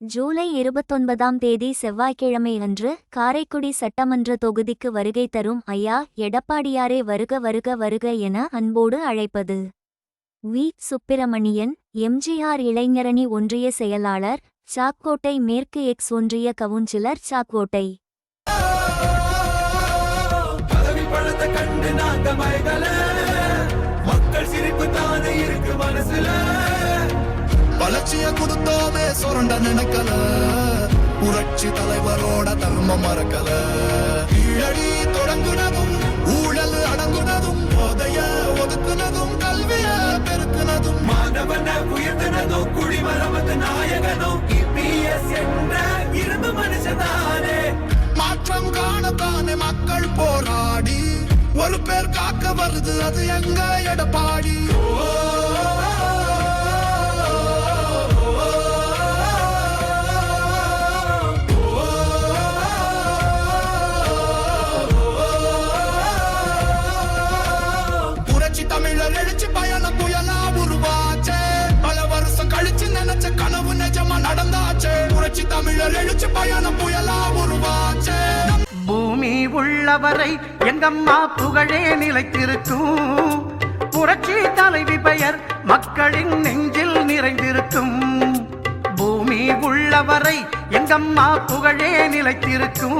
ஜூலை இருபத்தொன்பதாம் தேதி செவ்வாய்க்கிழமை அன்று காரைக்குடி சட்டமன்ற தொகுதிக்கு வருகை தரும் ஐயா எடப்பாடியாரே வருக வருக வருக என அன்போடு அழைப்பது. வி. சுப்பிரமணியன் எம்ஜிஆர் இளைஞரணி ஒன்றிய செயலாளர் சாக்கோட்டை மேற்கு எக்ஸ் ஒன்றிய கவுன்சிலர் சாக்கோட்டை. மக்கள் சிரிப்பு தானே இருக்கு மனசுல. வளர்ச்சிய கொடுத்தோமே சுரண்ட நினைக்கல புரட்சி தலைவரோட தர்மம் மறக்கல. கீழடி தொடங்குனதும் ஊழல் அடங்குனதும் போதைய ஒதுக்குனதும் கல்விய பெருக்குனதும். மாணவன உயர்த்தினதும் குடிமரமத்து நாயகனும் இபிஎஸ் என்ற இரும்பு மனுஷதானே. மாற்றம் காணத்தானே மக்கள் போராடி. ஒரு பேர் காக்க வருது அது எங்க எடப்பாடி? புரட்சி நடந்தாச்சே. புரட்சி தமிழர் எழுச்சி பயணம் புயலா உருவாச்சே. பூமி உள்ளவரை எங்கம்மா புகழே நிலைத்திருக்கும். புரட்சி தலைவி பெயர் மக்களின் நெஞ்சில் நிறைந்திருக்கும். பூமி உள்ளவரை எங்கம்மா புகழே நிலைத்திருக்கும்.